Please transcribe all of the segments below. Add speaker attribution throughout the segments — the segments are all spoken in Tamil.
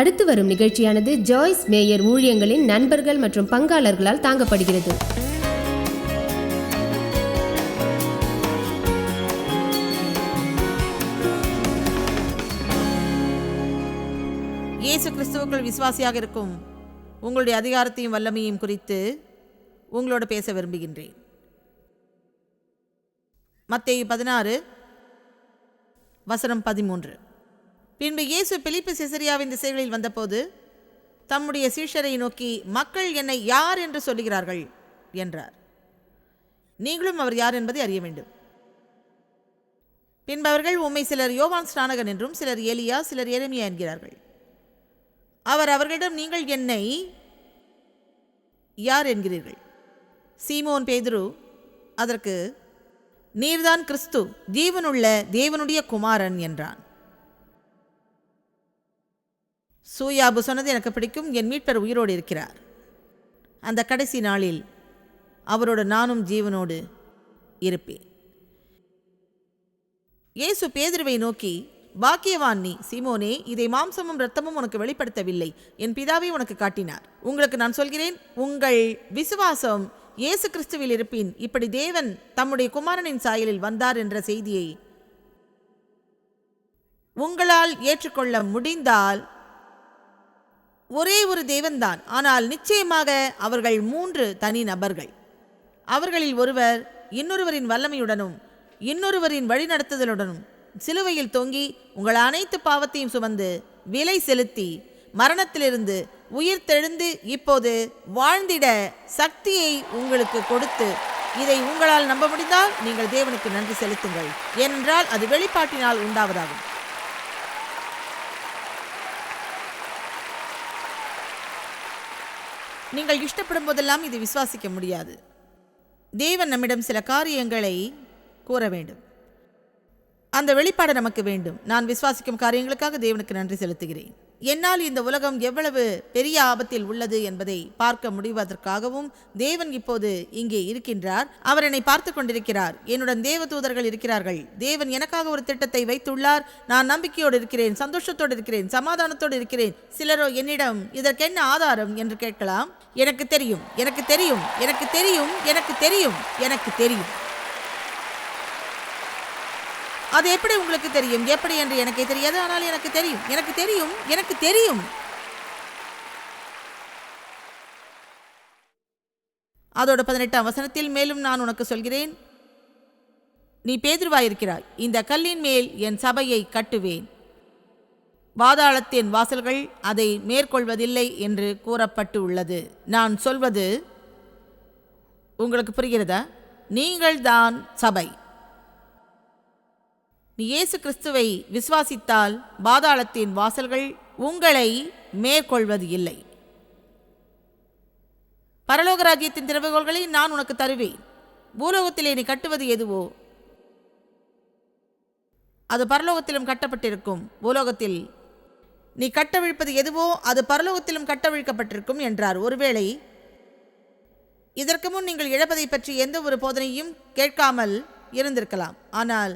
Speaker 1: அடுத்து வரும் நிகழ்ச்சியானது ஜாய்ஸ் மேயர் ஊழியங்களின் நண்பர்கள் மற்றும் பங்காளர்களால் தாங்கப்படுகிறது
Speaker 2: இயேசு கிறிஸ்துவுக்குள் விசுவாசியாக இருக்கும் உங்களுடைய அதிகாரத்தையும் வல்லமையும் குறித்து உங்களோட பேச விரும்புகின்றேன் மத்திய பதினாறு வசனம் பதிமூன்று பின்பு இயேசு பிலிப்பு செசரியாவின் திசைகளில் வந்தபோது தம்முடைய சீஷரை நோக்கி மக்கள் என்னை யார் என்று சொல்லுகிறார்கள் என்றார் நீங்களும் அவர் யார் என்பதை அறிய வேண்டும் பின்பு அவர்கள் உம்மை சிலர் யோவான் ஸ்நானகன் என்றும் சிலர் ஏலியா சிலர் ஏரமியா என்கிறார்கள் அவர் அவர்களிடம் நீங்கள் என்னை யார் என்கிறீர்கள் சீமோன் பேதுரு அதற்கு நீர்தான் கிறிஸ்து ஜீவனுள்ள தேவனுடைய குமாரன் என்றான் சூயாபு சொன்னது எனக்கு பிடிக்கும் என் மீட்பர் உயிரோடு இருக்கிறார் அந்த கடைசி நாளில் அவரோடு நானும் ஜீவனோடு இருப்பேன் இயேசு பேதிருவை நோக்கி பாக்கியவான் நீ சீமோனே இதை மாம்சமும் இரத்தமும் உனக்கு வெளிப்படுத்தவில்லை என் பிதாவை உனக்கு காட்டினார் உங்களுக்கு நான் சொல்கிறேன் உங்கள் விசுவாசம் இயேசு கிறிஸ்துவில் இருப்பின் இப்படி தேவன் தம்முடைய குமாரனின் சாயலில் வந்தார் என்ற செய்தியை உங்களால் ஏற்றுக்கொள்ள முடிந்தால் ஒரே ஒரு தேவன்தான் ஆனால் நிச்சயமாக அவர்கள் மூன்று தனி நபர்கள் அவர்களில் ஒருவர் இன்னொருவரின் வல்லமையுடனும் இன்னொருவரின் வழிநடத்துதலுடனும் சிலுவையில் தொங்கி உங்கள் அனைத்து பாவத்தையும் சுமந்து விலை செலுத்தி மரணத்திலிருந்து உயிர் தெழுந்து இப்போது வாழ்ந்திட சக்தியை உங்களுக்கு கொடுத்து இதை உங்களால் நம்ப முடிந்தால் நீங்கள் தேவனுக்கு நன்றி செலுத்துங்கள் ஏனென்றால் அது வெளிப்பாட்டினால் உண்டாவதாகும் நீங்கள் இஷ்டப்படும் போதெல்லாம் இது விசுவாசிக்க முடியாது தேவன் நம்மிடம் சில காரியங்களை கூற வேண்டும் அந்த வெளிப்பாடு நமக்கு வேண்டும் நான் விசுவாசிக்கும் காரியங்களுக்காக தேவனுக்கு நன்றி செலுத்துகிறேன் என்னால் இந்த உலகம் எவ்வளவு பெரிய ஆபத்தில் உள்ளது என்பதை பார்க்க முடிவதற்காகவும் தேவன் இப்போது இங்கே இருக்கின்றார் அவர் என்னை பார்த்து கொண்டிருக்கிறார் என்னுடன் தேவ தூதர்கள் இருக்கிறார்கள் தேவன் எனக்காக ஒரு திட்டத்தை வைத்துள்ளார் நான் நம்பிக்கையோடு இருக்கிறேன் சந்தோஷத்தோடு இருக்கிறேன் சமாதானத்தோடு இருக்கிறேன் சிலரோ என்னிடம் இதற்கு என்ன ஆதாரம் என்று கேட்கலாம் எனக்கு தெரியும் எனக்கு தெரியும் எனக்கு தெரியும் எனக்கு தெரியும் எனக்கு தெரியும் அது எப்படி உங்களுக்கு தெரியும் எப்படி என்று எனக்கு தெரியாது ஆனால் எனக்கு தெரியும் எனக்கு தெரியும் எனக்கு தெரியும் அதோட பதினெட்டாம் வசனத்தில் மேலும் நான் உனக்கு சொல்கிறேன் நீ பேதுருவாயிருக்கிறாய் இந்த கல்லின் மேல் என் சபையை கட்டுவேன் வாதாளத்தின் வாசல்கள் அதை மேற்கொள்வதில்லை என்று கூறப்பட்டு உள்ளது நான் சொல்வது உங்களுக்கு புரிகிறதா நீங்கள் தான் சபை இயேசு கிறிஸ்துவை விசுவாசித்தால் பாதாளத்தின் வாசல்கள் உங்களை மேற்கொள்வது இல்லை பரலோக ராஜ்யத்தின் திறவுகோள்களை நான் உனக்கு தருவேன் பூலோகத்திலே நீ கட்டுவது எதுவோ அது பரலோகத்திலும் கட்டப்பட்டிருக்கும் பூலோகத்தில் நீ கட்டவிழ்ப்பது எதுவோ அது பரலோகத்திலும் கட்டவிழ்க்கப்பட்டிருக்கும் என்றார் ஒருவேளை இதற்கு முன் நீங்கள் இழப்பதை பற்றி எந்த ஒரு போதனையும் கேட்காமல் இருந்திருக்கலாம் ஆனால்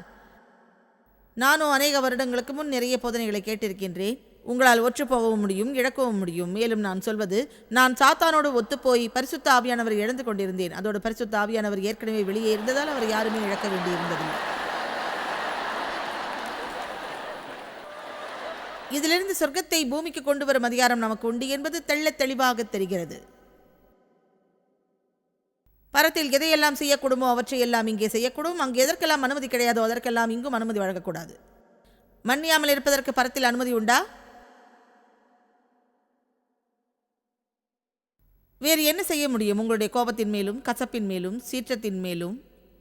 Speaker 2: நானும் அநேக வருடங்களுக்கு முன் நிறைய போதனைகளை கேட்டிருக்கின்றேன் உங்களால் ஒற்றுப்போகவும் முடியும் இழக்கவும் முடியும் மேலும் நான் சொல்வது நான் சாத்தானோடு ஒத்துப்போய் பரிசுத்த ஆவியானவர் இழந்து கொண்டிருந்தேன் அதோடு பரிசுத்த ஆவியானவர் ஏற்கனவே வெளியே இருந்ததால் அவர் யாருமே இழக்க வேண்டியிருந்தது இதிலிருந்து சொர்க்கத்தை பூமிக்கு கொண்டு வரும் அதிகாரம் நமக்கு உண்டு என்பது தெள்ள தெளிவாக தெரிகிறது பரத்தில் எதையெல்லாம் செய்யக்கூடுமோ அவற்றையெல்லாம் இங்கே செய்யக்கூடும் அங்கு எதற்கெல்லாம் அனுமதி கிடையாதோ அதற்கெல்லாம் இங்கும் அனுமதி வழங்கக்கூடாது மன்னியாமல் இருப்பதற்கு பரத்தில் அனுமதி உண்டா வேறு என்ன செய்ய முடியும் உங்களுடைய கோபத்தின் மேலும் கசப்பின் மேலும் சீற்றத்தின் மேலும்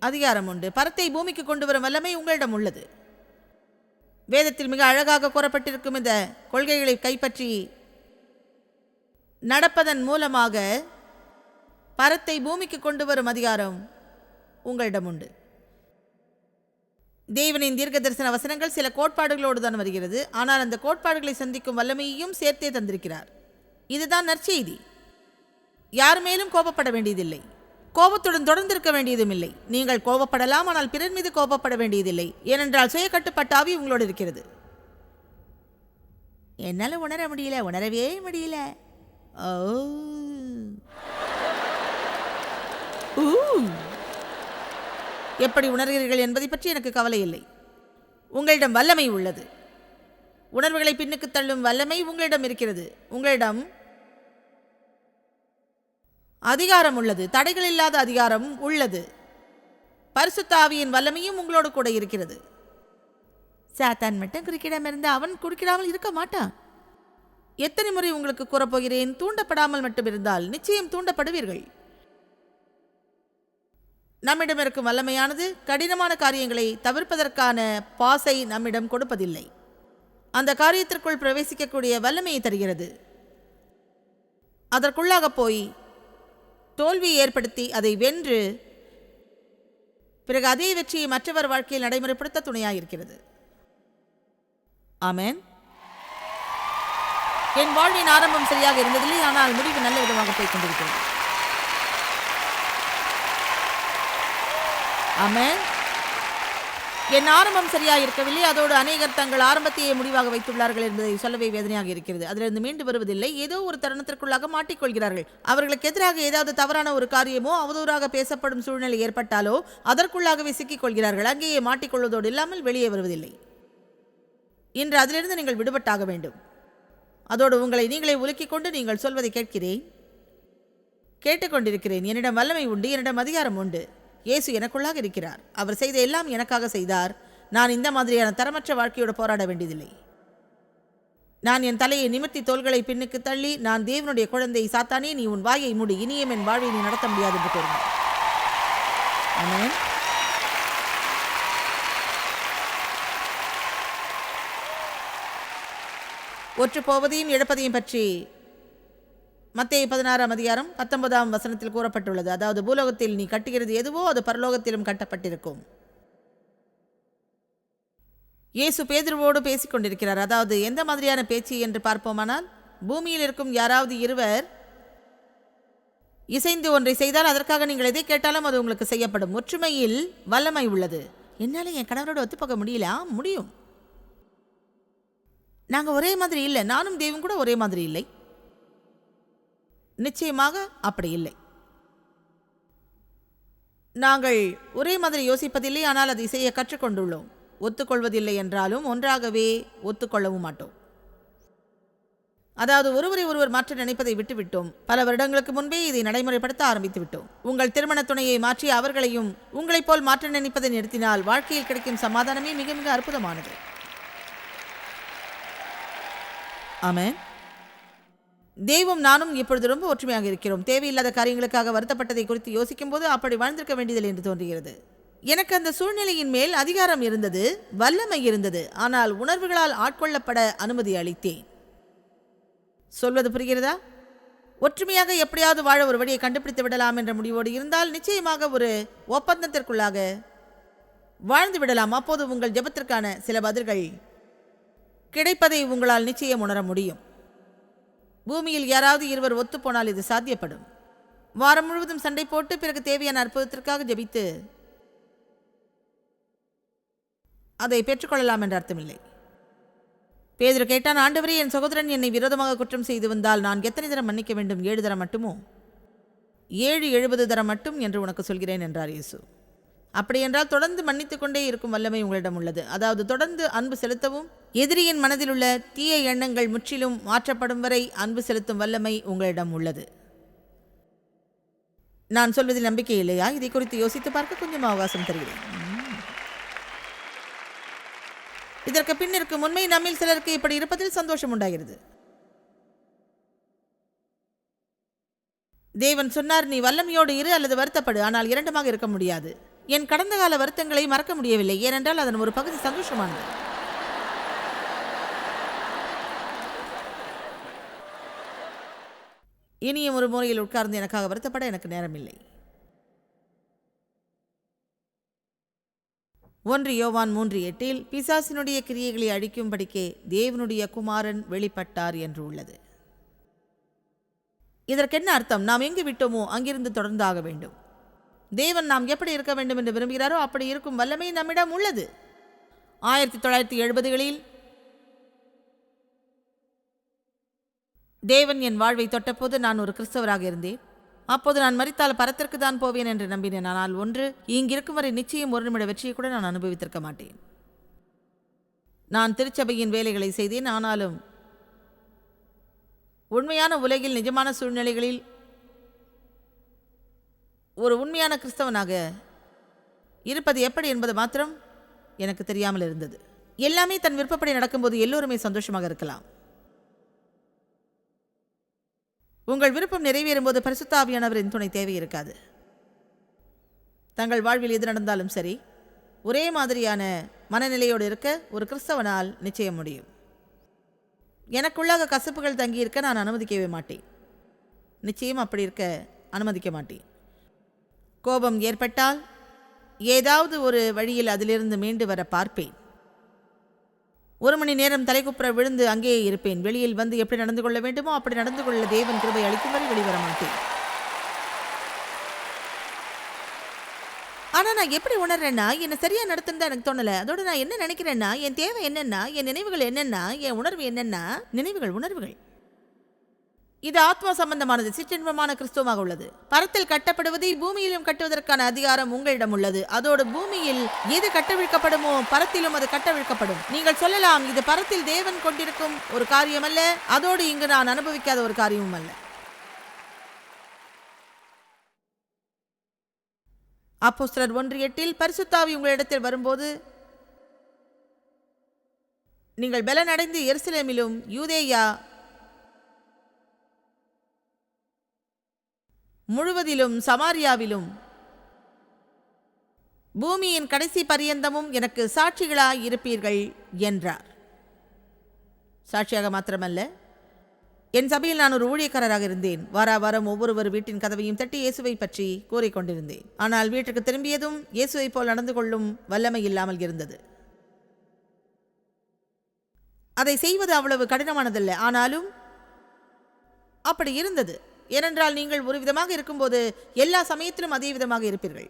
Speaker 2: அதிகாரம் உண்டு பரத்தை பூமிக்கு கொண்டு வரும் வல்லமை உங்களிடம் உள்ளது வேதத்தில் மிக அழகாக கூறப்பட்டிருக்கும் இந்த கொள்கைகளை கைப்பற்றி நடப்பதன் மூலமாக பரத்தை பூமிக்கு கொண்டு வரும் அதிகாரம் உங்களிடம் உண்டு தேவனின் தீர்க்க தரிசன வசனங்கள் சில கோட்பாடுகளோடு தான் வருகிறது ஆனால் அந்த கோட்பாடுகளை சந்திக்கும் வல்லமையையும் சேர்த்தே தந்திருக்கிறார் இதுதான் நற்செய்தி யார் மேலும் கோபப்பட வேண்டியதில்லை கோபத்துடன் தொடர்ந்திருக்க வேண்டியதும் இல்லை நீங்கள் கோபப்படலாம் ஆனால் பிறர் மீது கோபப்பட வேண்டியதில்லை ஏனென்றால் சுய கட்டுப்பட்டாவி உங்களோடு இருக்கிறது என்னால் உணர முடியல உணரவே முடியல ஓ எப்படி உணர்கிறீர்கள் என்பதை பற்றி எனக்கு கவலை இல்லை உங்களிடம் வல்லமை உள்ளது உணர்வுகளை பின்னுக்கு தள்ளும் வல்லமை உங்களிடம் இருக்கிறது உங்களிடம் அதிகாரம் உள்ளது தடைகள் இல்லாத அதிகாரம் உள்ளது பரிசுத்தாவியின் வல்லமையும் உங்களோடு கூட இருக்கிறது சாத்தான் மட்டும் குறுக்கிடாம அவன் குறுக்கிடாமல் இருக்க மாட்டான் எத்தனை முறை உங்களுக்கு கூறப்போகிறேன் தூண்டப்படாமல் மட்டும் இருந்தால் நிச்சயம் தூண்டப்படுவீர்கள் நம்மிடம் இருக்கும் வல்லமையானது கடினமான காரியங்களை தவிர்ப்பதற்கான பாசை நம்மிடம் கொடுப்பதில்லை அந்த காரியத்திற்குள் பிரவேசிக்கக்கூடிய வல்லமையை தருகிறது அதற்குள்ளாக போய் தோல்வியை ஏற்படுத்தி அதை வென்று பிறகு அதே வெற்றியை மற்றவர் வாழ்க்கையில் நடைமுறைப்படுத்த துணையாக இருக்கிறது ஆமேன் என் வாழ்வின் ஆரம்பம் சரியாக இருந்ததில்லை ஆனால் முடிவு நல்ல விதமாக போய் கொண்டிருக்கிறது ஆமாம் என் ஆரம்பம் சரியாக இருக்கவில்லை அதோடு அநேகர் தங்கள் ஆரம்பத்தையே முடிவாக வைத்துள்ளார்கள் என்பதை சொல்லவே வேதனையாக இருக்கிறது அதிலிருந்து மீண்டு வருவதில்லை ஏதோ ஒரு தருணத்திற்குள்ளாக மாட்டிக்கொள்கிறார்கள் அவர்களுக்கு எதிராக ஏதாவது தவறான ஒரு காரியமோ அவதூறாக பேசப்படும் சூழ்நிலை ஏற்பட்டாலோ அதற்குள்ளாகவே சிக்கிக் கொள்கிறார்கள் அங்கேயே மாட்டிக்கொள்வதோடு இல்லாமல் வெளியே வருவதில்லை இன்று அதிலிருந்து நீங்கள் விடுபட்டாக வேண்டும் அதோடு உங்களை நீங்களே உலுக்கிக் கொண்டு நீங்கள் சொல்வதை கேட்கிறேன் கேட்டுக்கொண்டிருக்கிறேன் என்னிடம் வல்லமை உண்டு என்னிடம் அதிகாரம் உண்டு இயேசு எனக்குள்ளாக இருக்கிறார் அவர் செய்த எல்லாம் எனக்காக செய்தார் நான் இந்த மாதிரியான தரமற்ற வாழ்க்கையோடு போராட வேண்டியதில்லை நான் என் தலையை நிமிர்த்தி தோள்களை பின்னுக்கு தள்ளி நான் தேவனுடைய குழந்தையை சாத்தானே நீ உன் வாயை மூடி இனியும் என் வாழ்வை நீ நடத்த முடியாது என்று கூறினார் ஒற்று போவதையும் இழப்பதையும் பற்றி மத்திய பதினாறாம் அதிகாரம் பத்தொன்பதாம் வசனத்தில் கூறப்பட்டுள்ளது அதாவது பூலோகத்தில் நீ கட்டுகிறது எதுவோ அது பரலோகத்திலும் கட்டப்பட்டிருக்கும் இயேசு பேதுருவோடு பேசிக்கொண்டிருக்கிறார் அதாவது எந்த மாதிரியான பேச்சு என்று பார்ப்போமானால் பூமியில் இருக்கும் யாராவது இருவர் இசைந்து ஒன்றை செய்தால் அதற்காக நீங்கள் எதை கேட்டாலும் அது உங்களுக்கு செய்யப்படும் ஒற்றுமையில் வல்லமை உள்ளது என்னால் என் கணவரோடு ஒத்துப்பக்க முடியல முடியும் நாங்கள் ஒரே மாதிரி இல்லை நானும் தெய்வம் கூட ஒரே மாதிரி இல்லை நிச்சயமாக அப்படி இல்லை நாங்கள் ஒரே மாதிரி யோசிப்பதில்லை ஆனால் அதை செய்ய கற்றுக்கொண்டுள்ளோம் ஒத்துக்கொள்வதில்லை என்றாலும் ஒன்றாகவே ஒத்துக்கொள்ளவும் மாட்டோம் அதாவது ஒருவரை ஒருவர் மாற்ற நினைப்பதை விட்டுவிட்டோம் பல வருடங்களுக்கு முன்பே இதை நடைமுறைப்படுத்த ஆரம்பித்து விட்டோம் உங்கள் திருமண துணையை மாற்றி அவர்களையும் உங்களைப் போல் மாற்ற நினைப்பதை நிறுத்தினால் வாழ்க்கையில் கிடைக்கும் சமாதானமே மிக மிக அற்புதமானது ஆமாம் தெய்வம் நானும் இப்பொழுது ரொம்ப ஒற்றுமையாக இருக்கிறோம் தேவையில்லாத காரியங்களுக்காக வருத்தப்பட்டதை குறித்து யோசிக்கும்போது அப்படி வாழ்ந்திருக்க வேண்டியதில்லை என்று தோன்றுகிறது எனக்கு அந்த சூழ்நிலையின் மேல் அதிகாரம் இருந்தது வல்லமை இருந்தது ஆனால் உணர்வுகளால் ஆட்கொள்ளப்பட அனுமதி அளித்தேன் சொல்வது புரிகிறதா ஒற்றுமையாக எப்படியாவது வாழ ஒரு வழியை கண்டுபிடித்து விடலாம் என்ற முடிவோடு இருந்தால் நிச்சயமாக ஒரு ஒப்பந்தத்திற்குள்ளாக வாழ்ந்து விடலாம் அப்போது உங்கள் ஜபத்திற்கான சில பதில்கள் கிடைப்பதை உங்களால் நிச்சயம் உணர முடியும் பூமியில் யாராவது இருவர் ஒத்துப்போனால் இது சாத்தியப்படும் வாரம் முழுவதும் சண்டை போட்டு பிறகு தேவையான அற்புதத்திற்காக ஜபித்து அதை பெற்றுக்கொள்ளலாம் என்ற அர்த்தமில்லை பேதர் கேட்டான் ஆண்டவரே என் சகோதரன் என்னை விரோதமாக குற்றம் செய்து வந்தால் நான் எத்தனை தரம் மன்னிக்க வேண்டும் ஏழு தரம் மட்டுமோ ஏழு எழுபது தரம் மட்டும் என்று உனக்கு சொல்கிறேன் என்றார் இயேசு அப்படியென்றால் தொடர்ந்து மன்னித்து கொண்டே இருக்கும் வல்லமை உங்களிடம் உள்ளது அதாவது தொடர்ந்து அன்பு செலுத்தவும் எதிரியின் மனதில் உள்ள தீய எண்ணங்கள் முற்றிலும் மாற்றப்படும் வரை அன்பு செலுத்தும் வல்லமை உங்களிடம் உள்ளது நான் சொல்வதில் நம்பிக்கை இல்லையா இதை குறித்து யோசித்து பார்க்க கொஞ்சம் அவகாசம் தருகிறேன் இதற்கு பின் இருக்கும் உண்மை நம்மில் சிலருக்கு இப்படி இருப்பதில் சந்தோஷம் உண்டாகிறது தேவன் சொன்னார் நீ வல்லமையோடு இரு அல்லது வருத்தப்படு ஆனால் இரண்டுமாக இருக்க முடியாது என் கடந்த கால வருத்தங்களை மறக்க முடியவில்லை ஏனென்றால் அதன் ஒரு பகுதி சந்தோஷமானது இனியும் ஒரு முறையில் உட்கார்ந்து எனக்காக வருத்தப்பட எனக்கு நேரமில்லை ஒன்று யோவான் மூன்று எட்டில் பிசாசினுடைய கிரியைகளை அழிக்கும்படிக்கே தேவனுடைய குமாரன் வெளிப்பட்டார் என்று உள்ளது இதற்கென்ன அர்த்தம் நாம் எங்கு விட்டோமோ அங்கிருந்து தொடர்ந்தாக வேண்டும் தேவன் நாம் எப்படி இருக்க வேண்டும் என்று விரும்புகிறாரோ அப்படி இருக்கும் வல்லமை நம்மிடம் உள்ளது ஆயிரத்தி தொள்ளாயிரத்தி எழுபதுகளில் தேவன் என் வாழ்வை தொட்டபோது நான் ஒரு கிறிஸ்தவராக இருந்தேன் அப்போது நான் மறித்தால் பரத்திற்கு தான் போவேன் என்று நம்பினேன் ஆனால் ஒன்று இங்கிருக்கும் வரை நிச்சயம் ஒரு நிமிட வெற்றியை கூட நான் அனுபவித்திருக்க மாட்டேன் நான் திருச்சபையின் வேலைகளை செய்தேன் ஆனாலும் உண்மையான உலகில் நிஜமான சூழ்நிலைகளில் ஒரு உண்மையான கிறிஸ்தவனாக இருப்பது எப்படி என்பது மாத்திரம் எனக்கு தெரியாமல் இருந்தது எல்லாமே தன் விருப்பப்படி நடக்கும்போது எல்லோருமே சந்தோஷமாக இருக்கலாம் உங்கள் விருப்பம் நிறைவேறும் போது பரிசுத்தாவியானவரின் துணை தேவை இருக்காது தங்கள் வாழ்வில் எது நடந்தாலும் சரி ஒரே மாதிரியான மனநிலையோடு இருக்க ஒரு கிறிஸ்தவனால் நிச்சயம் முடியும் எனக்குள்ளாக கசப்புகள் தங்கியிருக்க நான் அனுமதிக்கவே மாட்டேன் நிச்சயம் அப்படி இருக்க அனுமதிக்க மாட்டேன் கோபம் ஏற்பட்டால் ஏதாவது ஒரு வழியில் அதிலிருந்து மீண்டு வர பார்ப்பேன் ஒரு மணி நேரம் தலைக்குப்புற விழுந்து அங்கேயே இருப்பேன் வெளியில் வந்து எப்படி நடந்து கொள்ள வேண்டுமோ அப்படி நடந்து கொள்ள தேவன் கிருபை அளிக்கும் வரை வெளிவர மாட்டேன் ஆனால் நான் எப்படி உணர்றேன்னா என்னை சரியாக நடத்துன்னு எனக்கு தோணலை அதோட நான் என்ன நினைக்கிறேன்னா என் தேவை என்னென்னா என் நினைவுகள் என்னென்னா என் உணர்வு என்னென்னா நினைவுகள் உணர்வுகள் இது ஆத்மா சம்பந்தமானது சிற்றின்பமான கிறிஸ்துவமாக உள்ளது பரத்தில் கட்டப்படுவதை பூமியிலும் கட்டுவதற்கான அதிகாரம் உங்களிடம் உள்ளது அதோடு பூமியில் எது கட்டவிழ்க்கப்படுமோ பரத்திலும் அது கட்டவிழ்க்கப்படும் நீங்கள் சொல்லலாம் இது பரத்தில் தேவன் கொண்டிருக்கும் ஒரு காரியம் அல்ல அதோடு இங்கு நான் அனுபவிக்காத ஒரு காரியமும் அல்ல அப்போ சிலர் ஒன்று எட்டில் பரிசுத்தாவி உங்களிடத்தில் வரும்போது நீங்கள் பலனடைந்து எருசலேமிலும் யூதேயா முழுவதிலும் சமாரியாவிலும் பூமியின் கடைசி பரியந்தமும் எனக்கு சாட்சிகளாய் இருப்பீர்கள் என்றார் சாட்சியாக மாத்திரமல்ல என் சபையில் நான் ஒரு ஊழியக்காரராக இருந்தேன் வார வாரம் ஒவ்வொருவர் வீட்டின் கதவையும் தட்டி இயேசுவை பற்றி கூறிக்கொண்டிருந்தேன் ஆனால் வீட்டுக்கு திரும்பியதும் இயேசுவை போல் நடந்து கொள்ளும் வல்லமை இல்லாமல் இருந்தது அதை செய்வது அவ்வளவு கடினமானதல்ல ஆனாலும் அப்படி இருந்தது ஏனென்றால் நீங்கள் ஒரு விதமாக இருக்கும்போது எல்லா சமயத்திலும் அதே விதமாக இருப்பீர்கள்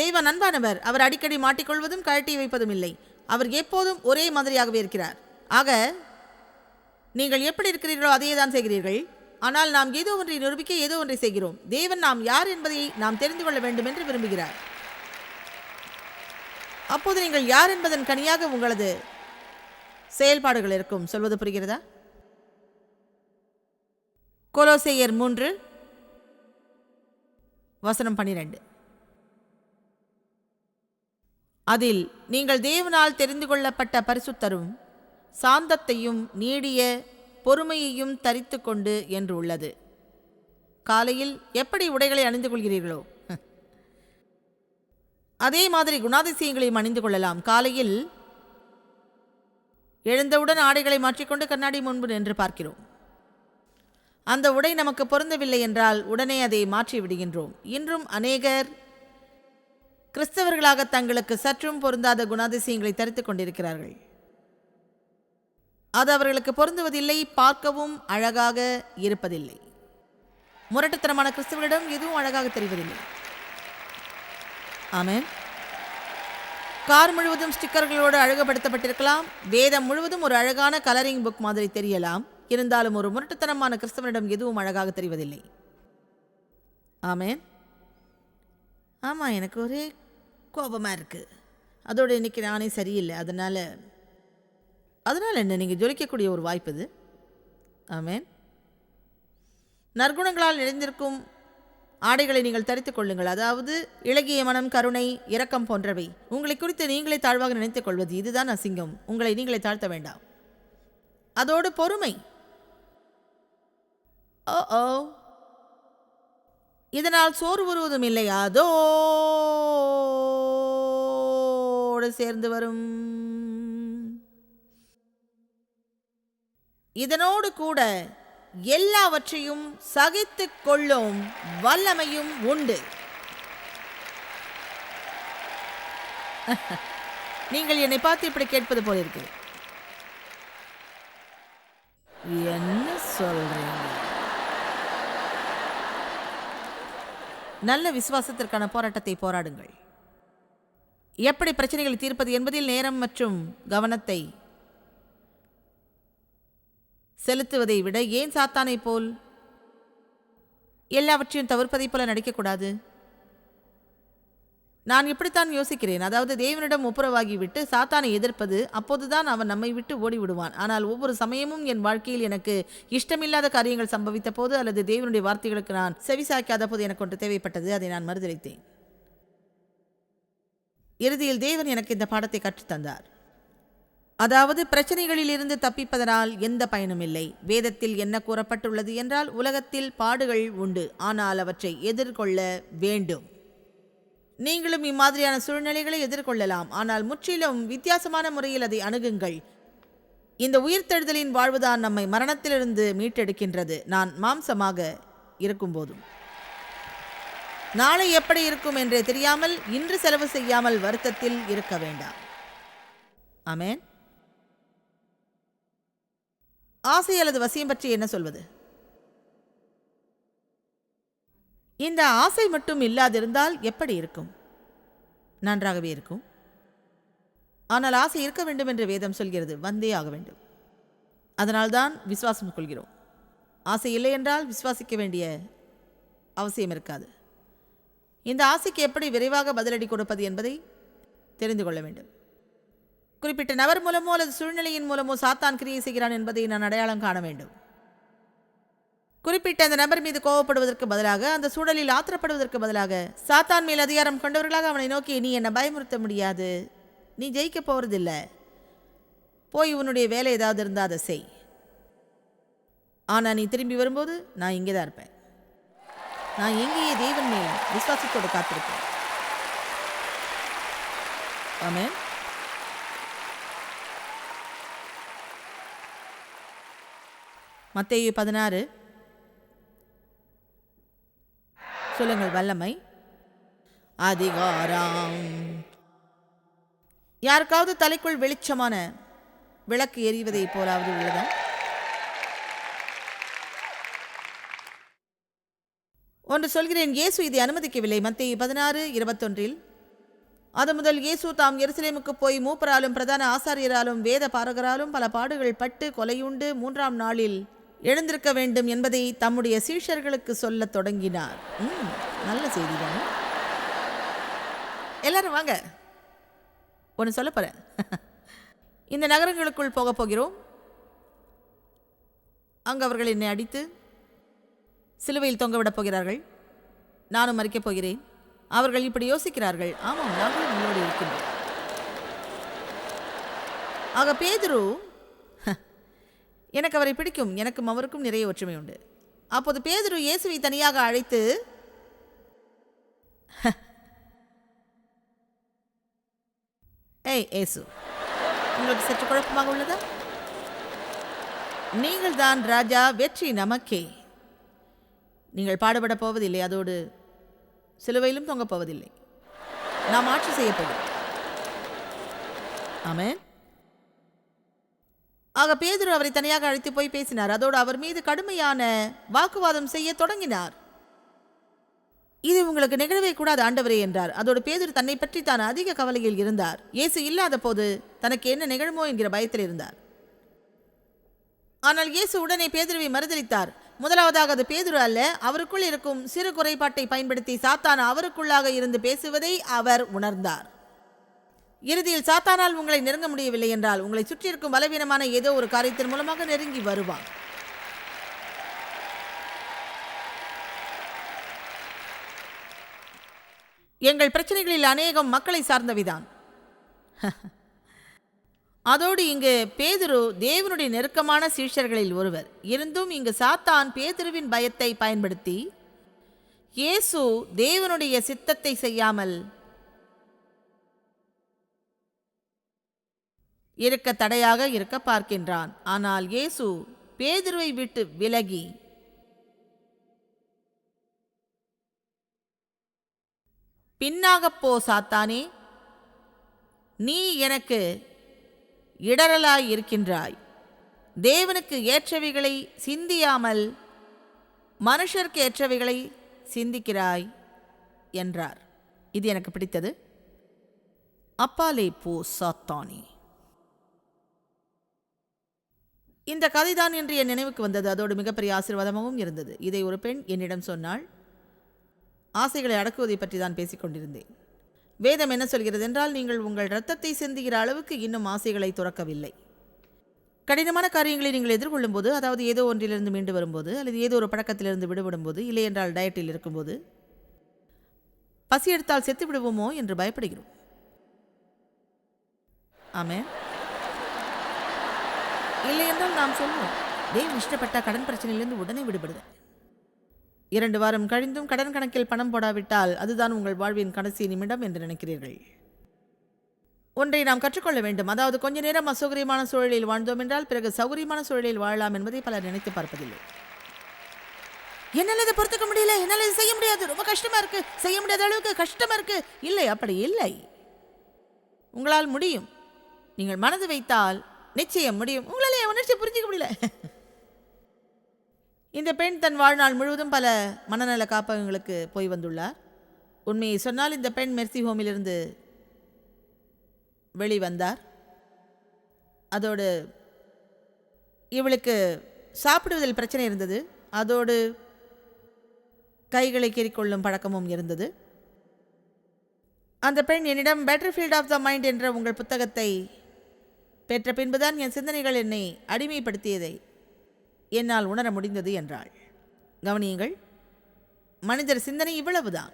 Speaker 2: தெய்வ நண்பானவர் அவர் அடிக்கடி மாட்டிக்கொள்வதும் கழட்டி வைப்பதும் இல்லை அவர் எப்போதும் ஒரே மாதிரியாகவே இருக்கிறார் ஆக நீங்கள் எப்படி இருக்கிறீர்களோ அதையே தான் செய்கிறீர்கள் ஆனால் நாம் ஏதோ ஒன்றை நிரூபிக்க ஏதோ ஒன்றை செய்கிறோம் தேவன் நாம் யார் என்பதை நாம் தெரிந்து கொள்ள வேண்டும் என்று விரும்புகிறார் அப்போது நீங்கள் யார் என்பதன் கனியாக உங்களது செயல்பாடுகள் இருக்கும் சொல்வது புரிகிறதா கொலோசையர் மூன்று வசனம் பன்னிரண்டு அதில் நீங்கள் தேவனால் தெரிந்து கொள்ளப்பட்ட பரிசுத்தரும் சாந்தத்தையும் நீடிய பொறுமையையும் தரித்து கொண்டு என்று உள்ளது காலையில் எப்படி உடைகளை அணிந்து கொள்கிறீர்களோ அதே மாதிரி குணாதிசயங்களையும் அணிந்து கொள்ளலாம் காலையில் எழுந்தவுடன் ஆடைகளை மாற்றிக்கொண்டு கண்ணாடி முன்பு நின்று பார்க்கிறோம் அந்த உடை நமக்கு பொருந்தவில்லை என்றால் உடனே அதை மாற்றி விடுகின்றோம் இன்றும் அநேகர் கிறிஸ்தவர்களாக தங்களுக்கு சற்றும் பொருந்தாத குணாதிசயங்களை தரித்து கொண்டிருக்கிறார்கள் அது அவர்களுக்கு பொருந்துவதில்லை பார்க்கவும் அழகாக இருப்பதில்லை முரட்டுத்தனமான கிறிஸ்தவர்களிடம் எதுவும் அழகாக தெரிவதில்லை ஆமாம் கார் முழுவதும் ஸ்டிக்கர்களோடு அழகுபடுத்தப்பட்டிருக்கலாம் வேதம் முழுவதும் ஒரு அழகான கலரிங் புக் மாதிரி தெரியலாம் இருந்தாலும் ஒரு முரட்டுத்தனமான கிறிஸ்தவனிடம் எதுவும் அழகாக தெரிவதில்லை ஆமேன் ஆமாம் எனக்கு ஒரே கோபமாக இருக்குது அதோடு இன்றைக்கி நானே சரியில்லை அதனால் அதனால் என்ன நீங்கள் ஜொலிக்கக்கூடிய ஒரு வாய்ப்பு இது ஆமேன் நற்குணங்களால் நிறைந்திருக்கும் ஆடைகளை நீங்கள் தரித்து கொள்ளுங்கள் அதாவது இளகிய மனம் கருணை இரக்கம் போன்றவை உங்களை குறித்து நீங்களே தாழ்வாக நினைத்துக் கொள்வது இதுதான் அசிங்கம் உங்களை நீங்களே தாழ்த்த வேண்டாம் அதோடு பொறுமை ஓ ஓ இதனால் சோறு வருவதும் இல்லை அதோடு சேர்ந்து வரும் இதனோடு கூட எல்லாவற்றையும் சகித்து கொள்ளும் வல்லமையும் உண்டு நீங்கள் என்னை பார்த்து இப்படி கேட்பது போல இருக்கு என்ன சொல்றீங்க நல்ல விசுவாசத்திற்கான போராட்டத்தை போராடுங்கள் எப்படி பிரச்சனைகளை தீர்ப்பது என்பதில் நேரம் மற்றும் கவனத்தை செலுத்துவதை விட ஏன் சாத்தானை போல் எல்லாவற்றையும் தவிர்ப்பதைப் போல நடிக்கக்கூடாது நான் இப்படித்தான் யோசிக்கிறேன் அதாவது தேவனிடம் ஒப்புரவாகிவிட்டு சாத்தானை எதிர்ப்பது அப்போதுதான் அவன் நம்மை விட்டு ஓடிவிடுவான் ஆனால் ஒவ்வொரு சமயமும் என் வாழ்க்கையில் எனக்கு இஷ்டமில்லாத காரியங்கள் சம்பவித்த போது அல்லது தேவனுடைய வார்த்தைகளுக்கு நான் செவிசாய்க்காத போது எனக்கு ஒன்று தேவைப்பட்டது அதை நான் மறுதளித்தேன் இறுதியில் தேவன் எனக்கு இந்த பாடத்தை கற்றுத்தந்தார் அதாவது பிரச்சனைகளிலிருந்து தப்பிப்பதனால் எந்த பயனுமில்லை வேதத்தில் என்ன கூறப்பட்டுள்ளது என்றால் உலகத்தில் பாடுகள் உண்டு ஆனால் அவற்றை எதிர்கொள்ள வேண்டும் நீங்களும் இம்மாதிரியான சூழ்நிலைகளை எதிர்கொள்ளலாம் ஆனால் முற்றிலும் வித்தியாசமான முறையில் அதை அணுகுங்கள் இந்த உயிர்த்தெழுதலின் வாழ்வுதான் நம்மை மரணத்திலிருந்து மீட்டெடுக்கின்றது நான் மாம்சமாக இருக்கும்போதும் நாளை எப்படி இருக்கும் என்றே தெரியாமல் இன்று செலவு செய்யாமல் வருத்தத்தில் இருக்க வேண்டாம் அமேன் ஆசை அல்லது வசியம் பற்றி என்ன சொல்வது இந்த ஆசை மட்டும் இல்லாதிருந்தால் எப்படி இருக்கும் நன்றாகவே இருக்கும் ஆனால் ஆசை இருக்க வேண்டும் என்று வேதம் சொல்கிறது வந்தே ஆக வேண்டும் அதனால்தான் விசுவாசம் கொள்கிறோம் ஆசை இல்லை என்றால் விசுவாசிக்க வேண்டிய அவசியம் இருக்காது இந்த ஆசைக்கு எப்படி விரைவாக பதிலடி கொடுப்பது என்பதை தெரிந்து கொள்ள வேண்டும் குறிப்பிட்ட நபர் மூலமோ அல்லது சூழ்நிலையின் மூலமோ சாத்தான் கிரியை செய்கிறான் என்பதை நான் அடையாளம் காண வேண்டும் குறிப்பிட்ட அந்த நபர் மீது கோவப்படுவதற்கு பதிலாக அந்த சூழலில் ஆத்திரப்படுவதற்கு பதிலாக சாத்தான் மேல் அதிகாரம் கொண்டவர்களாக அவனை நோக்கி நீ என்னை பயமுறுத்த முடியாது நீ ஜெயிக்க போவதில்லை போய் உன்னுடைய வேலை ஏதாவது இருந்தால் அதை செய் ஆனால் நீ திரும்பி வரும்போது நான் இங்கே தான் இருப்பேன் நான் எங்கேயே தேவன் மேல் விசுவாசத்தோடு காத்திருப்பேன் ஆமேன் மத்தேயு பதினாறு சொல்லுங்கள் வல்லமை அதிகாரம் யாருக்காவது தலைக்குள் வெளிச்சமான விளக்கு எரிவதை போலாவது உள்ளதா ஒன்று சொல்கிறேன் இயேசு இதை அனுமதிக்கவில்லை மத்திய பதினாறு இருபத்தொன்றில் அது முதல் இயேசு தாம் எருசலேமுக்கு போய் மூப்பராலும் பிரதான ஆசாரியராலும் வேத பாரகராலும் பல பாடுகள் பட்டு கொலையுண்டு மூன்றாம் நாளில் எழுந்திருக்க வேண்டும் என்பதை தம்முடைய சீஷர்களுக்கு சொல்ல தொடங்கினார் ம் நல்ல செய்தி தானே எல்லாரும் வாங்க ஒன்று சொல்ல போகிறேன் இந்த நகரங்களுக்குள் போக போகிறோம் அங்கு அவர்கள் என்னை அடித்து சிலுவையில் தொங்கவிடப் போகிறார்கள் நானும் மறிக்கப் போகிறேன் அவர்கள் இப்படி யோசிக்கிறார்கள் ஆமாம் நாங்களும் முன்னோடி இருக்கின்றோம் ஆக பேதுரு எனக்கு அவரை பிடிக்கும் எனக்கும் அவருக்கும் நிறைய ஒற்றுமை உண்டு அப்போது பேதுரு இயேசுவை தனியாக அழைத்து ஏய் ஏசு உங்களுக்கு சற்று குழப்பமாக உள்ளதா நீங்கள் தான் ராஜா வெற்றி நமக்கே நீங்கள் பாடுபட போவதில்லை அதோடு சிலுவையிலும் தொங்கப் போவதில்லை நாம் ஆட்சி செய்யப்படும் ஆமேன் ஆக பேதுரு அவரை தனியாக அழைத்து போய் பேசினார் அதோடு அவர் மீது கடுமையான வாக்குவாதம் செய்ய தொடங்கினார் இது உங்களுக்கு நிகழவே கூடாது ஆண்டவரே என்றார் அதோடு பேதுரு தன்னை பற்றி தான் அதிக கவலையில் இருந்தார் இயேசு இல்லாத போது தனக்கு என்ன நிகழுமோ என்கிற பயத்தில் இருந்தார் ஆனால் இயேசு உடனே பேதுருவை மறுதளித்தார் முதலாவதாக அது பேதுரு அல்ல அவருக்குள் இருக்கும் சிறு குறைபாட்டை பயன்படுத்தி சாத்தான் அவருக்குள்ளாக இருந்து பேசுவதை அவர் உணர்ந்தார் இறுதியில் சாத்தானால் உங்களை நெருங்க முடியவில்லை என்றால் உங்களை சுற்றியிருக்கும் பலவீனமான ஏதோ ஒரு காரியத்தின் மூலமாக நெருங்கி வருவான் எங்கள் பிரச்சனைகளில் அநேகம் மக்களை சார்ந்தவைதான் அதோடு இங்கு பேதுரு தேவனுடைய நெருக்கமான சீஷர்களில் ஒருவர் இருந்தும் இங்கு சாத்தான் பேதுருவின் பயத்தை பயன்படுத்தி இயேசு தேவனுடைய சித்தத்தை செய்யாமல் இருக்க தடையாக இருக்க பார்க்கின்றான் ஆனால் இயேசு பேதிருவை விட்டு விலகி பின்னாகப் போ சாத்தானே நீ எனக்கு இடரலாய் இருக்கின்றாய் தேவனுக்கு ஏற்றவைகளை சிந்தியாமல் மனுஷருக்கு ஏற்றவைகளை சிந்திக்கிறாய் என்றார் இது எனக்கு பிடித்தது அப்பாலே போ சாத்தானே இந்த கதைதான் என்று என் நினைவுக்கு வந்தது அதோடு மிகப்பெரிய ஆசீர்வாதமாகவும் இருந்தது இதை ஒரு பெண் என்னிடம் சொன்னால் ஆசைகளை அடக்குவதை பற்றி தான் பேசிக்கொண்டிருந்தேன் வேதம் என்ன சொல்கிறது என்றால் நீங்கள் உங்கள் இரத்தத்தை சிந்துகிற அளவுக்கு இன்னும் ஆசைகளை துறக்கவில்லை கடினமான காரியங்களை நீங்கள் எதிர்கொள்ளும்போது அதாவது ஏதோ ஒன்றிலிருந்து மீண்டு வரும்போது அல்லது ஏதோ ஒரு பழக்கத்திலிருந்து விடுபடும் போது இல்லை என்றால் டயட்டில் இருக்கும்போது பசி எடுத்தால் செத்து விடுவோமோ என்று பயப்படுகிறோம் ஆமே இல்லை என்றால் நாம் சொல்லுவோம் தேவ் இஷ்டப்பட்ட கடன் பிரச்சனையிலிருந்து உடனே விடுபடுது இரண்டு வாரம் கழிந்தும் கடன் கணக்கில் பணம் போடாவிட்டால் அதுதான் உங்கள் வாழ்வின் கடைசி நிமிடம் என்று நினைக்கிறீர்கள் ஒன்றை நாம் கற்றுக்கொள்ள வேண்டும் அதாவது கொஞ்ச நேரம் அசௌகரியமான சூழலில் வாழ்ந்தோம் என்றால் பிறகு சௌகரியமான சூழலில் வாழலாம் என்பதை பலர் நினைத்து பார்ப்பதில்லை என்னால் இதை பொறுத்துக்க முடியல என்னால் இதை செய்ய முடியாது ரொம்ப கஷ்டமா இருக்கு செய்ய முடியாத அளவுக்கு கஷ்டமா இருக்கு இல்லை அப்படி இல்லை உங்களால் முடியும் நீங்கள் மனது வைத்தால் நிச்சயம் முடியும் உங்களால் என் உணர்ச்சியை புரிஞ்சிக்க முடியல இந்த பெண் தன் வாழ்நாள் முழுவதும் பல மனநல காப்பகங்களுக்கு போய் வந்துள்ளார் உண்மையை சொன்னால் இந்த பெண் மெர்சி ஹோமிலிருந்து வெளிவந்தார் அதோடு இவளுக்கு சாப்பிடுவதில் பிரச்சனை இருந்தது அதோடு கைகளை கீறிக்கொள்ளும் பழக்கமும் இருந்தது அந்த பெண் என்னிடம் ஃபீல்ட் ஆஃப் த மைண்ட் என்ற உங்கள் புத்தகத்தை பெற்ற பின்புதான் என் சிந்தனைகள் என்னை அடிமைப்படுத்தியதை என்னால் உணர முடிந்தது என்றாள் கவனியுங்கள் மனிதர் சிந்தனை இவ்வளவுதான்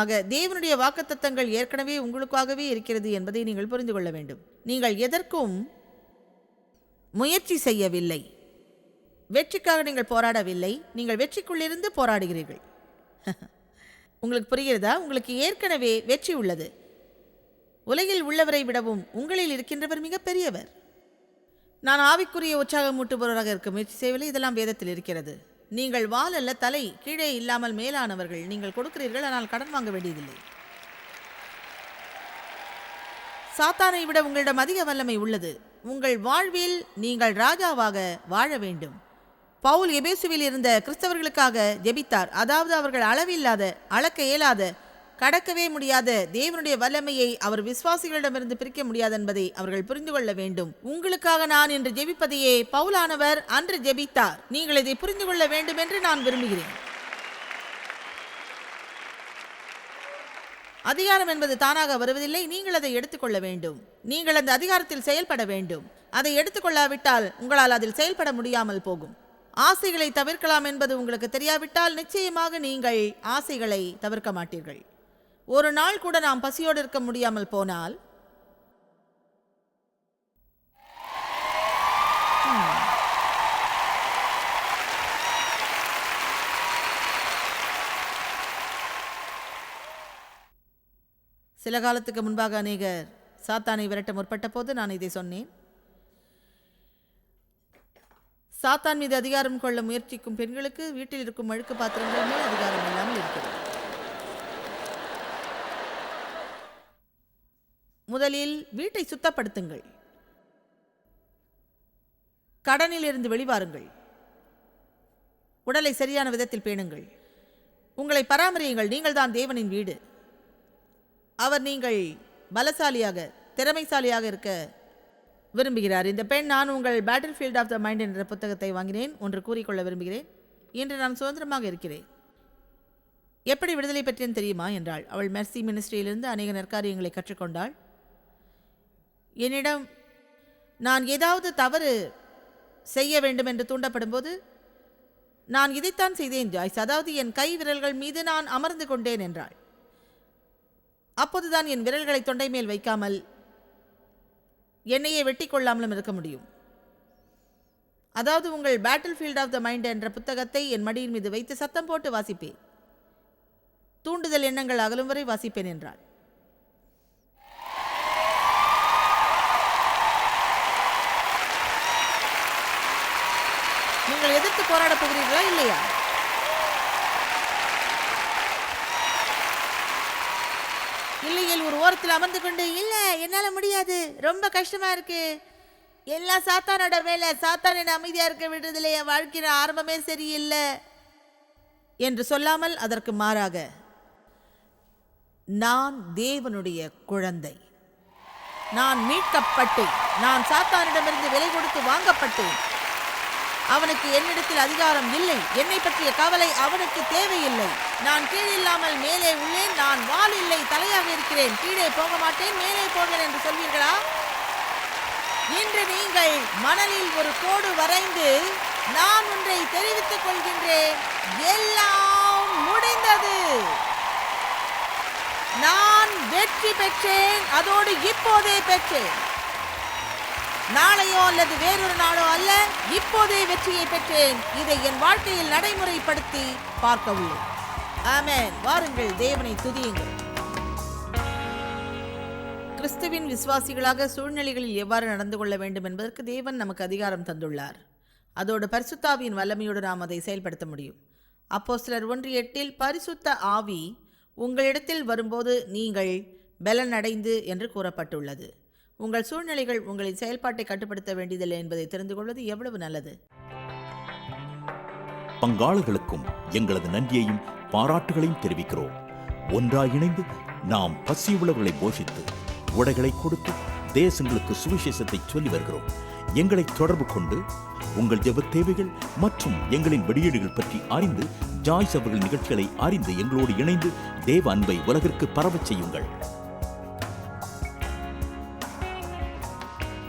Speaker 2: ஆக தேவனுடைய வாக்குத்தத்தங்கள் ஏற்கனவே உங்களுக்காகவே இருக்கிறது என்பதை நீங்கள் புரிந்து கொள்ள வேண்டும் நீங்கள் எதற்கும் முயற்சி செய்யவில்லை வெற்றிக்காக நீங்கள் போராடவில்லை நீங்கள் வெற்றிக்குள்ளிருந்து போராடுகிறீர்கள் உங்களுக்கு புரிகிறதா உங்களுக்கு ஏற்கனவே வெற்றி உள்ளது உலகில் உள்ளவரை விடவும் உங்களில் இருக்கின்றவர் மிக பெரியவர் நான் ஆவிக்குரிய உற்சாகம் மூட்டுபவராக இருக்க முயற்சி செய்வதில் இதெல்லாம் வேதத்தில் இருக்கிறது நீங்கள் வால் அல்ல தலை கீழே இல்லாமல் மேலானவர்கள் நீங்கள் கொடுக்கிறீர்கள் ஆனால் கடன் வாங்க வேண்டியதில்லை சாத்தானை விட உங்களிடம் அதிக வல்லமை உள்ளது உங்கள் வாழ்வில் நீங்கள் ராஜாவாக வாழ வேண்டும் பவுல் எபேசுவில் இருந்த கிறிஸ்தவர்களுக்காக ஜெபித்தார் அதாவது அவர்கள் அளவில்லாத அளக்க இயலாத கடக்கவே முடியாத தேவனுடைய வல்லமையை அவர் விசுவாசிகளிடமிருந்து பிரிக்க முடியாது என்பதை அவர்கள் புரிந்து கொள்ள வேண்டும் உங்களுக்காக நான் இன்று ஜெபிப்பதையே பவுலானவர் அன்று ஜெபித்தார் நீங்கள் இதை புரிந்து கொள்ள வேண்டும் என்று நான் விரும்புகிறேன் அதிகாரம் என்பது தானாக வருவதில்லை நீங்கள் அதை எடுத்துக்கொள்ள வேண்டும் நீங்கள் அந்த அதிகாரத்தில் செயல்பட வேண்டும் அதை எடுத்துக்கொள்ளாவிட்டால் உங்களால் அதில் செயல்பட முடியாமல் போகும் ஆசைகளை தவிர்க்கலாம் என்பது உங்களுக்கு தெரியாவிட்டால் நிச்சயமாக நீங்கள் ஆசைகளை தவிர்க்க மாட்டீர்கள் ஒரு நாள் கூட நாம் பசியோடு இருக்க முடியாமல் போனால் சில காலத்துக்கு முன்பாக அநேகர் சாத்தானை விரட்ட முற்பட்ட போது நான் இதை சொன்னேன் சாத்தான் மீது அதிகாரம் கொள்ள முயற்சிக்கும் பெண்களுக்கு வீட்டில் இருக்கும் அழுக்கு பாத்திரங்கள் மேல் அதிகாரம் இல்லாமல் இருக்கிறது முதலில் வீட்டை சுத்தப்படுத்துங்கள் கடனிலிருந்து வெளிவாருங்கள் உடலை சரியான விதத்தில் பேணுங்கள் உங்களை பராமரியுங்கள் நீங்கள் தான் தேவனின் வீடு அவர் நீங்கள் பலசாலியாக திறமைசாலியாக இருக்க விரும்புகிறார் இந்த பெண் நான் உங்கள் battle field of the mind என்ற புத்தகத்தை வாங்கினேன் ஒன்று கூறிக்கொள்ள விரும்புகிறேன் இன்று நான் சுதந்திரமாக இருக்கிறேன் எப்படி விடுதலை பெற்றேன் தெரியுமா என்றாள் அவள் மெர்சி மினிஸ்ட்ரியிலிருந்து அநேக நற்காரியங்களை கற்றுக்கொண்டாள் என்னிடம் நான் ஏதாவது தவறு செய்ய வேண்டும் என்று தூண்டப்படும்போது நான் இதைத்தான் செய்தேன் ஜாய்ஸ் அதாவது என் கை விரல்கள் மீது நான் அமர்ந்து கொண்டேன் என்றாள் அப்போதுதான் என் விரல்களை தொண்டை மேல் வைக்காமல் என்னையே வெட்டி கொள்ளாமலும் இருக்க முடியும் அதாவது உங்கள் battle field of the mind என்ற புத்தகத்தை என் மடியின் மீது வைத்து சத்தம் போட்டு வாசிப்பேன் தூண்டுதல் எண்ணங்கள் அகலும் வரை வாசிப்பேன் என்றாள் நீங்கள் எதிர்த்து போராட போகிறீர்களா இல்லையா இல்லையில் ஒரு ஓரத்தில் அமர்ந்து கொண்டு இல்லை என்னால் முடியாது ரொம்ப கஷ்டமா இருக்கு எல்லாம் சாத்தானோட வேலை சாத்தான் என்னை அமைதியாக இருக்க விடுறதில்ல என் வாழ்க்கையில ஆரம்பமே சரியில்லை என்று சொல்லாமல் அதற்கு மாறாக நான் தேவனுடைய குழந்தை நான் மீட்கப்பட்டேன் நான் சாத்தானிடமிருந்து விலை கொடுத்து வாங்கப்பட்டேன் அவனுக்கு என்னிடத்தில் அதிகாரம் இல்லை என்னை பற்றிய கவலை அவனுக்கு தேவையில்லை நான் கீழில்லாமல் மேலே உள்ளேன் நான் வால் இல்லை தலையாக இருக்கிறேன் கீழே போக மாட்டேன் மேலே போவேன் என்று சொல்வீர்களா இன்று நீங்கள் மணலில் ஒரு கோடு வரைந்து நான் ஒன்றை தெரிவித்துக் கொள்கின்றேன் எல்லாம் முடிந்தது நான் வெற்றி பெற்றேன் அதோடு இப்போதே பெற்றேன் நாளையோ அல்லது வேறொரு நாளோ அல்ல இப்போதே வெற்றியை பெற்றேன் இதை என் வாழ்க்கையில் நடைமுறைப்படுத்தி பார்க்க உள்ளேன் ஆமேன் வாருங்கள் தேவனை துதியுங்கள் கிறிஸ்துவின் விசுவாசிகளாக சூழ்நிலைகளில் எவ்வாறு நடந்து கொள்ள வேண்டும் என்பதற்கு தேவன் நமக்கு அதிகாரம் தந்துள்ளார் அதோடு பரிசுத்தாவியின் வல்லமையோடு நாம் அதை செயல்படுத்த முடியும் அப்போ சிலர் ஒன்று எட்டில் பரிசுத்த ஆவி உங்களிடத்தில் வரும்போது நீங்கள் பலனடைந்து என்று கூறப்பட்டுள்ளது உங்கள் சூழ்நிலைகள் உங்களின் செயல்பாட்டை கட்டுப்படுத்த வேண்டியதில்லை என்பதை தெரிந்து கொள்வது எவ்வளவு நல்லது பங்காளர்களுக்கும் எங்களது நன்றியையும் பாராட்டுகளையும் தெரிவிக்கிறோம் ஒன்றாய் இணைந்து நாம் பசி உழவுகளை போஷித்து உடைகளை கொடுத்து தேசங்களுக்கு சுவிசேஷத்தை சொல்லி வருகிறோம் எங்களை தொடர்பு கொண்டு உங்கள் ஜெப தேவைகள் மற்றும் எங்களின் வெளியீடுகள் பற்றி அறிந்து ஜாய்ஸ் அவர்கள் நிகழ்ச்சிகளை அறிந்து எங்களோடு இணைந்து தேவ அன்பை உலகிற்கு பரவச் செய்யுங்கள்